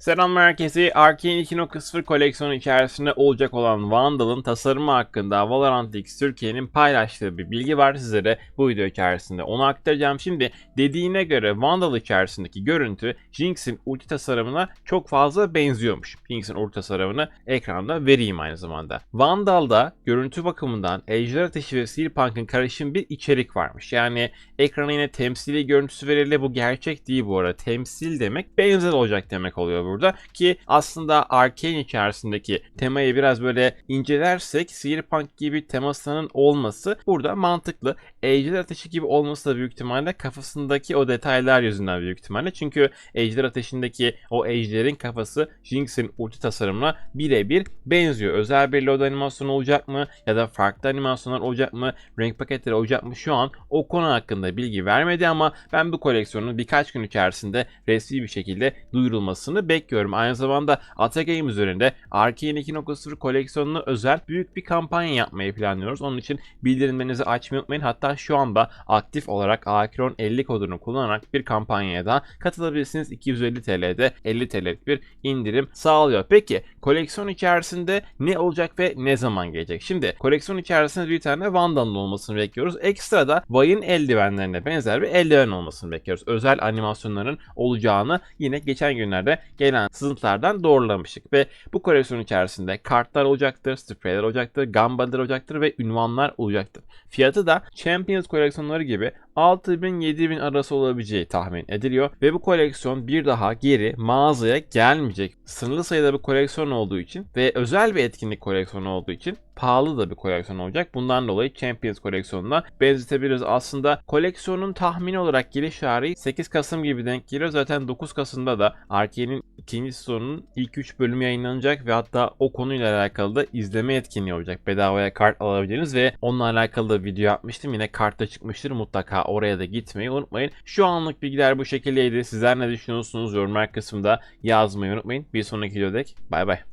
Selamlar herkese. Arcane 2.0 koleksiyonu içerisinde olacak olan Vandal'ın tasarımı hakkında Valorant X Türkiye'nin paylaştığı bir bilgi var sizlere bu video içerisinde. Onu aktaracağım. Şimdi dediğine göre Vandal içerisindeki görüntü Jinx'in ulti tasarımına çok fazla benziyormuş. Jinx'in ulti tasarımını ekranda vereyim aynı zamanda. Vandal'da görüntü bakımından Ejder Ateşi ve Steelpunk'ın karışım bir içerik varmış. Yani ekrana yine temsili görüntüsü verildi. Bu gerçek değil bu arada. Temsil demek benzer olacak demek oluyor burada ki aslında Arcane içerisindeki temayı biraz böyle incelersek Cyberpunk gibi temasının olması burada mantıklı. Ejder Ateşi gibi olması da büyük ihtimalle kafasındaki o detaylar yüzünden büyük ihtimalle. Çünkü Ejder Ateşi'ndeki o ejderin kafası Jinx'in ulti tasarımına birebir benziyor. Özel bir load animasyonu olacak mı ya da farklı animasyonlar olacak mı, renk paketleri olacak mı şu an o konu hakkında bilgi vermedi ama ben bu koleksiyonun birkaç gün içerisinde resmi bir şekilde duyurulmasını bekliyorum. Aynı zamanda Atagame üzerinde Arcane 2.0 koleksiyonuna özel büyük bir kampanya yapmayı planlıyoruz. Onun için bildirimlerinizi açmayı unutmayın. Hatta şu anda aktif olarak Akron 50 kodunu kullanarak bir kampanyaya da katılabilirsiniz. 250 TL'de 50 TL'lik bir indirim sağlıyor. Peki koleksiyon içerisinde ne olacak ve ne zaman gelecek? Şimdi koleksiyon içerisinde bir tane Vandal'ın olmasını bekliyoruz. Ekstra da Vay'ın eldivenlerine benzer bir eldiven olmasını bekliyoruz. Özel animasyonların olacağını yine geçen günlerde gelen sızıntılardan doğrulamıştık. Ve bu koleksiyon içerisinde kartlar olacaktır, spreyler olacaktır, gamballer olacaktır ve ünvanlar olacaktır. Fiyatı da Champions koleksiyonları gibi 6000-7000 arası olabileceği tahmin ediliyor ve bu koleksiyon bir daha geri mağazaya gelmeyecek. Sınırlı sayıda bir koleksiyon olduğu için ve özel bir etkinlik koleksiyonu olduğu için pahalı da bir koleksiyon olacak. Bundan dolayı Champions koleksiyonuna benzetebiliriz. Aslında koleksiyonun tahmini olarak geliş tarihi 8 Kasım gibi denk geliyor. Zaten 9 Kasım'da da Arkane'in ikinci sezonunun ilk 3 bölümü yayınlanacak ve hatta o konuyla alakalı da izleme etkinliği olacak. Bedavaya kart alabileceğiniz ve onunla alakalı da video yapmıştım. Yine kartta çıkmıştır. Mutlaka oraya da gitmeyi unutmayın. Şu anlık bilgiler bu şekildeydi. Sizler ne düşünüyorsunuz? Yorumlar kısmında yazmayı unutmayın. Bir sonraki videoda bay bay.